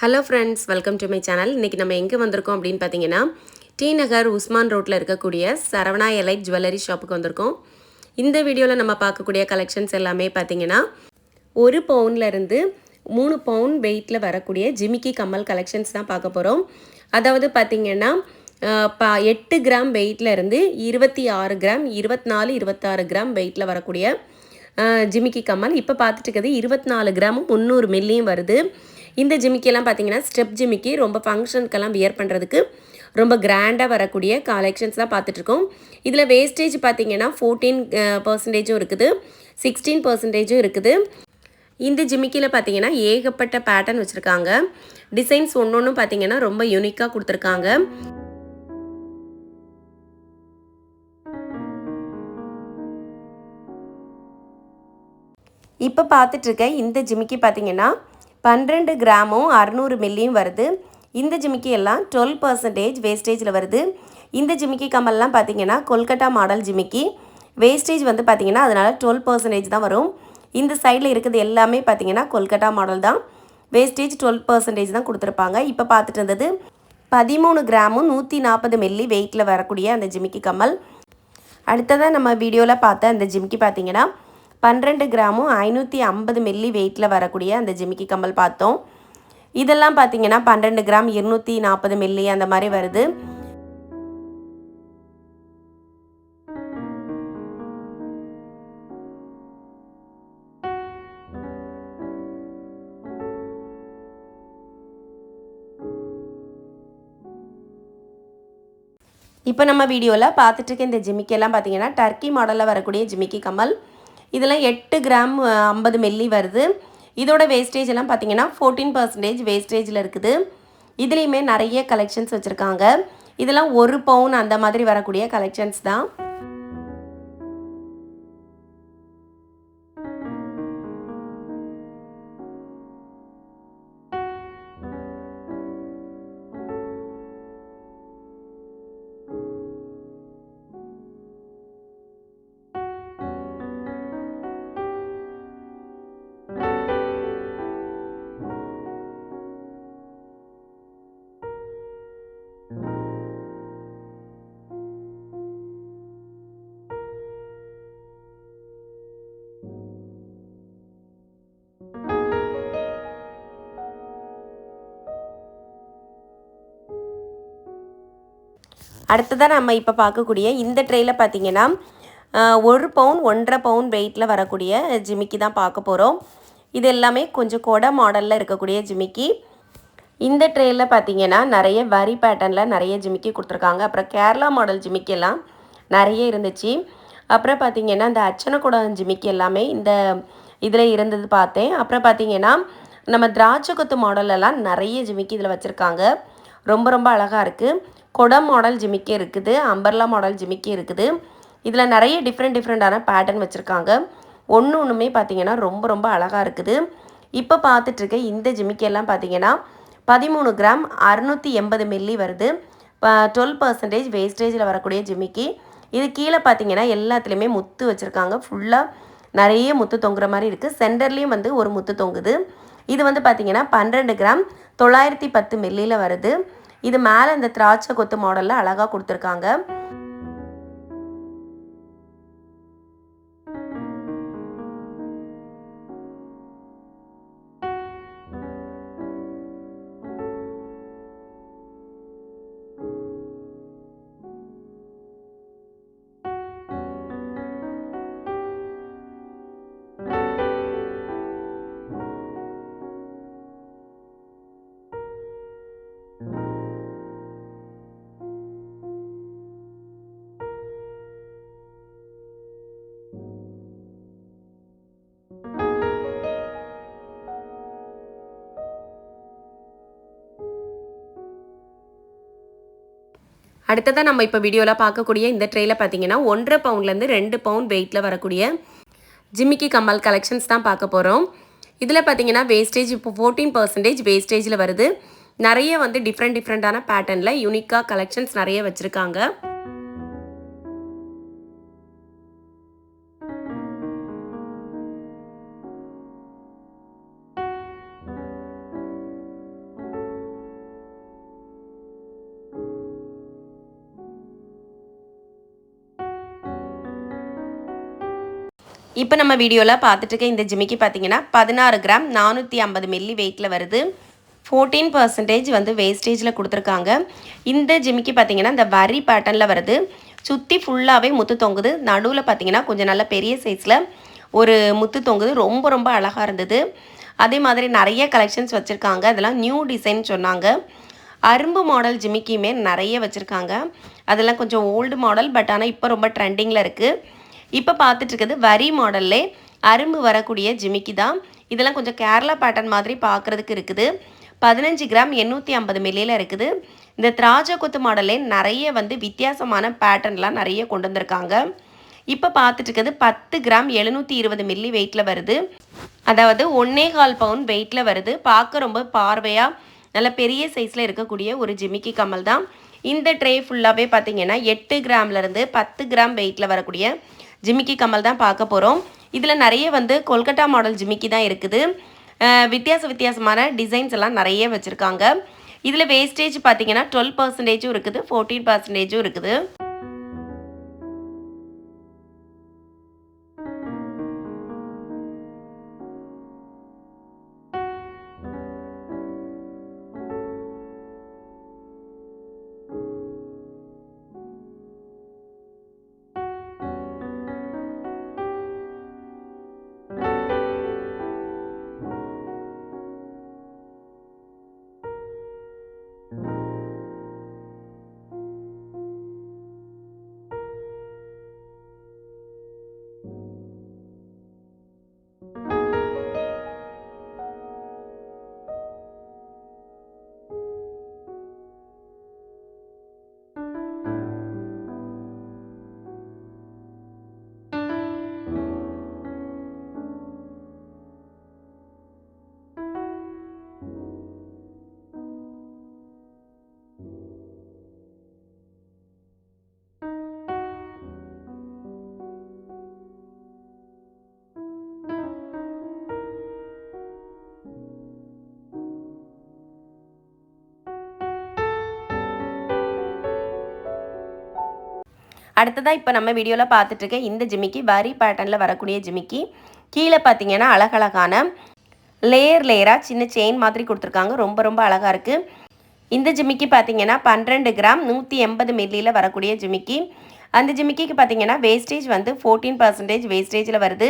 Hello friends welcome to my channel இன்றைக்கி நம்ம எங்கே வந்திருக்கோம் அப்படின்னு பார்த்தீங்கன்னா டி நகர் உஸ்மான் ரோட்டில் இருக்கக்கூடிய சரவணா எலைட் ஜுவல்லரி ஷாப்புக்கு வந்திருக்கோம். இந்த வீடியோவில் நம்ம பார்க்கக்கூடிய கலெக்ஷன்ஸ் எல்லாமே பார்த்தீங்கன்னா ஒரு பவுன்லேருந்து மூணு பவுன் வெயிட்டில் வரக்கூடிய ஜிமிக்கி கம்மல் கலெக்ஷன்ஸ் தான் பார்க்க போகிறோம் அதாவது பார்த்தீங்கன்னா பா எட்டு கிராம் வெயிட்டில் இருந்து இருபத்தி ஆறு கிராம் இருபத்தி நாலு இருபத்தாறு கிராம் வெயிட்டில் வரக்கூடிய ஜிமிக்கி கம்மல். இப்போ பார்த்துட்டு இருக்கிறது இருபத்தி நாலு கிராமும் முந்நூறு மில்லியும் வருது. இந்த ஜிமிக்கெல்லாம் பார்த்தீங்கன்னா ஸ்டெப் ஜிமிக்கி ரொம்ப ஃபங்க்ஷனுக்கெல்லாம் வியர் பண்ணுறதுக்கு ரொம்ப கிராண்டாக வரக்கூடிய கலெக்ஷன்ஸ் தான் பார்த்துட்ருக்கோம். இதில் வேஸ்டேஜ் பார்த்தீங்கன்னா ஃபோர்டீன் பர்சன்டேஜும் இருக்குது. சிக்ஸ்டீன் பர்சன்டேஜும் இருக்குது. இந்த ஜிமிக்கியில் பார்த்தீங்கன்னா ஏகப்பட்ட பேட்டர்ன் வச்சுருக்காங்க. டிசைன்ஸ் ஒன்று ஒன்றும் பார்த்தீங்கன்னா ரொம்ப யூனிக்காக கொடுத்துருக்காங்க. இப்போ பார்த்துட்ருக்க இந்த ஜிமிக்கி பார்த்தீங்கன்னா பன்னிரெண்டு கிராமும் அறநூறு மில்லியும் வருது. இந்த ஜிமிக்கி எல்லாம் டுவெல் பர்சன்டேஜ் வேஸ்டேஜில் வருது. இந்த ஜிமிக்கி கம்மல்லாம் பார்த்தீங்கன்னா கொல்கட்டா மாடல் ஜிமிக்கி. வேஸ்டேஜ் வந்து பார்த்தீங்கன்னா அதனால் டுவெல் பர்சன்டேஜ் தான் வரும். இந்த சைடில் இருக்கிறது எல்லாமே பார்த்தீங்கன்னா கொல்கட்டா மாடல் தான். வேஸ்டேஜ் டுவெல் பர்சன்டேஜ் தான் கொடுத்துருப்பாங்க. இப்போ பார்த்துட்டு இருந்தது பதிமூணு கிராமும் நூற்றி நாற்பது மில்லி வெயிட்டில் வரக்கூடிய அந்த ஜிமிக்கி கம்மல். அடுத்ததாக நம்ம வீடியோவில் பார்த்த அந்த ஜிமிக்கி பார்த்தீங்கன்னா பன்னிரெண்டு கிராமும் ஐநூற்றி ஐம்பது மில்லி வெயிட்டில் வரக்கூடிய அந்த ஜிமிக்கி கம்மல் பார்த்தோம். இதெல்லாம் பார்த்தீங்கன்னா பன்னெண்டு கிராம் இருநூற்றி நாற்பது மில்லி அந்த மாதிரி வருது. இப்போ நம்ம வீடியோவில் பார்த்துட்டு இருக்க இந்த ஜிமிக்கெல்லாம் பார்த்தீங்கன்னா டர்க்கி மாடலில் வரக்கூடிய ஜிமிக்கி கமல் இதெல்லாம் எட்டு கிராம் ஐம்பது மில்லி வருது. இதோட வேஸ்டேஜ் எல்லாம் பார்த்தீங்கன்னா ஃபோர்டீன் பர்சன்டேஜ் வேஸ்டேஜில் இருக்குது. இதுலேயுமே நிறைய கலெக்ஷன்ஸ் வச்சுருக்காங்க. இதெல்லாம் ஒரு பவுன் அந்த மாதிரி வரக்கூடிய கலெக்ஷன்ஸ் தான். அடுத்ததாக நம்ம இப்போ பார்க்கக்கூடிய இந்த ட்ரேயில் பார்த்தீங்கன்னா ஒரு பவுன் ஒன்றரை பவுன் வெயிட்டில் வரக்கூடிய ஜிமிக்கி தான் பார்க்க போகிறோம் இது எல்லாமே கொஞ்சம் கொடை மாடலில் இருக்கக்கூடிய ஜிமிக்கி. இந்த ட்ரேயில் பார்த்தீங்கன்னா நிறைய வரி பேட்டர்னில் நிறைய ஜிமிக்கி கொடுத்துருக்காங்க. அப்புறம் கேரளா மாடல் ஜிமிக்கெல்லாம் நிறைய இருந்துச்சு. அப்புறம் பார்த்தீங்கன்னா இந்த அச்சனக்குடம் ஜிமிக்கி எல்லாமே இந்த இதில் இருந்தது பார்த்தேன். அப்புறம் பார்த்தீங்கன்னா நம்ம திராட்சை கொத்து மாடலெல்லாம் நிறைய ஜிமிக்கி இதில் வச்சுருக்காங்க. ரொம்ப ரொம்ப அழகாக இருக்குது குடம் மாடல் ஜிமிக்கி இருக்குது அம்பர்லா மாடல் ஜிமிக்கி இருக்குது. இதில் நிறைய டிஃப்ரெண்ட் டிஃப்ரெண்ட்டான பேட்டர்ன் வச்சுருக்காங்க. ஒன்று ஒன்றுமே பார்த்தீங்கன்னா ரொம்ப ரொம்ப அழகாக இருக்குது. இப்போ பார்த்துட்ருக்க இந்த ஜிமிக்கெல்லாம் பார்த்திங்கன்னா பார்த்தீங்கன்னா பதிமூணு கிராம் அறுநூற்றி எண்பது மில்லி வருது. டுவெல் பர்சன்டேஜ் வேஸ்டேஜில் வரக்கூடிய ஜிமிக்கி. இது கீழே பார்த்தீங்கன்னா எல்லாத்துலேயுமே முத்து வச்சுருக்காங்க. ஃபுல்லாக நிறைய முத்து தொங்குற மாதிரி இருக்குது சென்டர்லேயும் வந்து ஒரு முத்து தொங்குது. இது வந்து பார்த்தீங்கன்னா பன்னிரெண்டு கிராம் தொள்ளாயிரத்தி பத்து மில்லியில் வருது. இது மேலே இந்த திராட்சை கொத்து மாடலில் அழகாக கொடுத்துருக்காங்க. அடுத்ததாக நம்ம இப்போ வீடியோவில் பார்க்கக்கூடிய இந்த ட்ரேயில் பார்த்தீங்கன்னா ஒன்றரை பவுண்ட்லேருந்து ரெண்டு பவுண்ட் வெயிட்டில் வரக்கூடிய ஜிமிக்கி கம்மல் கலெக்ஷன்ஸ் தான் பார்க்க போகிறோம் இதில் பார்த்தீங்கன்னா வேஸ்டேஜ் இப்போ ஃபோர்டீன் பர்சன்டேஜ் வேஸ்டேஜில் வருது. நிறைய வந்து டிஃப்ரெண்ட் டிஃப்ரெண்ட்டான பேட்டர்னில் யூனிக்காக கலெக்ஷன்ஸ் நிறைய வச்சுருக்காங்க. இப்போ நம்ம வீடியோவில் பார்த்துட்டு இருக்க இந்த ஜிமிக்கி பார்த்தீங்கன்னா பதினாறு கிராம் நானூற்றி ஐம்பது மில்லி வெயிட்டில் வருது. ஃபோர்டீன் பர்சன்டேஜ் வந்து வேஸ்டேஜில் கொடுத்துருக்காங்க. இந்த ஜிமிக்கி பார்த்தீங்கன்னா இந்த வரி பேட்டர்னில் வருது. சுற்றி ஃபுல்லாகவே முத்து தொங்குது. நடுவில் பார்த்தீங்கன்னா கொஞ்சம் நல்ல பெரிய சைஸில் ஒரு முத்து தொங்குது. ரொம்ப ரொம்ப அழகாக இருந்தது. அதே மாதிரி நிறைய கலெக்ஷன்ஸ் வச்சுருக்காங்க. அதெல்லாம் நியூ டிசைன் சொன்னாங்க. அரும்பு மாடல் ஜிமிக்கியுமே நிறைய வச்சுருக்காங்க. அதெல்லாம் கொஞ்சம் ஓல்டு மாடல் பட் ஆனால் இப்போ ரொம்ப ட்ரெண்டிங்கில் இருக்குது இப்போ பார்த்துட்டு இருக்கிறது வரி மாடல்லே அரும்பு வரக்கூடிய ஜிமிக்கி தான். இதெல்லாம் கொஞ்சம் கேரளா பேட்டர்ன் மாதிரி பார்க்குறதுக்கு இருக்குது. பதினஞ்சு கிராம் எண்ணூற்றி ஐம்பது மில்லியில் இருக்குது. இந்த திராஜ கொத்து மாடல்லே நிறைய வந்து வித்தியாசமான பேட்டர்ன்லாம் நிறைய கொண்டு வந்திருக்காங்க. இப்போ பார்த்துட்டு இருக்கிறது பத்து கிராம் எழுநூற்றி இருபது மில்லி வெயிட்டில் வருது. அதாவது ஒன்னே கால் பவுன் வெயிட்டில் வருது. பார்க்க ரொம்ப பார்வையாக நல்ல பெரிய சைஸில் இருக்கக்கூடிய ஒரு ஜிமிக்கி கமல் தான். இந்த ட்ரே ஃபுல்லாகவே பார்த்தீங்கன்னா எட்டு கிராம்லேருந்து பத்து கிராம் வெயிட்டில் வரக்கூடிய ஜிமிக்கி கமல் தான் பார்க்க போகிறோம் இதில் நிறைய வந்து கொல்கட்டா மாடல் ஜிமிக்கி தான் இருக்குது. வித்தியாச வித்தியாசமான டிசைன்ஸ் எல்லாம் நிறைய வச்சுருக்காங்க. இதில் வேஸ்டேஜ் பார்த்தீங்கன்னா டுவெல் பர்சன்டேஜும் இருக்குது ஃபோர்டீன் பர்சன்டேஜும் இருக்குது. அடுத்ததாக இப்போ நம்ம வீடியோவில் பார்த்துட்டு இருக்க இந்த ஜிமிக்கி வரி பேட்டர்னில் வரக்கூடிய ஜிமிக்கி கீழே பார்த்தீங்கன்னா அழகழகான லேயர் லேயராக சின்ன செயின் மாதிரி கொடுத்துருக்காங்க. ரொம்ப ரொம்ப அழகாக இருக்குது இந்த ஜிமிக்கி பார்த்தீங்கன்னா பன்னிரெண்டு கிராம் நூற்றி எண்பது மில்லியில் வரக்கூடிய ஜிமிக்கி. அந்த ஜிமிக்கிக்கு பார்த்தீங்கன்னா வேஸ்டேஜ் வந்து ஃபோர்டீன் பர்சன்டேஜ் வேஸ்டேஜில் வருது.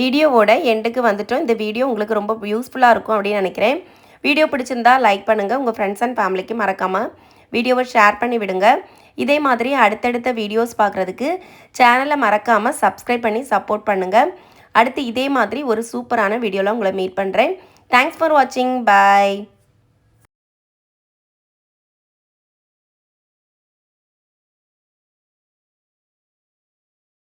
வீடியோவோட எண்டுக்கு வந்துட்டோம். இந்த வீடியோ உங்களுக்கு ரொம்ப யூஸ்ஃபுல்லாக இருக்கும் அப்படின்னு நினைக்கிறேன். வீடியோ பிடிச்சிருந்தா லைக் பண்ணுங்கள் உங்கள் ஃப்ரெண்ட்ஸ் அண்ட் ஃபேமிலிக்கு மறக்காமல் வீடியோவை ஷேர் பண்ணி விடுங்க. இதே மாதிரி அடுத்தடுத்த வீடியோஸ் பார்க்குறதுக்கு சேனலை மறக்காமல் சப்ஸ்கிரைப் பண்ணி சப்போர்ட் பண்ணுங்கள் அடுத்து இதே மாதிரி ஒரு சூப்பரான வீடியோவில் உங்களை மீட் பண்ணுறேன் தேங்க்ஸ் ஃபார் வாட்சிங் பாய்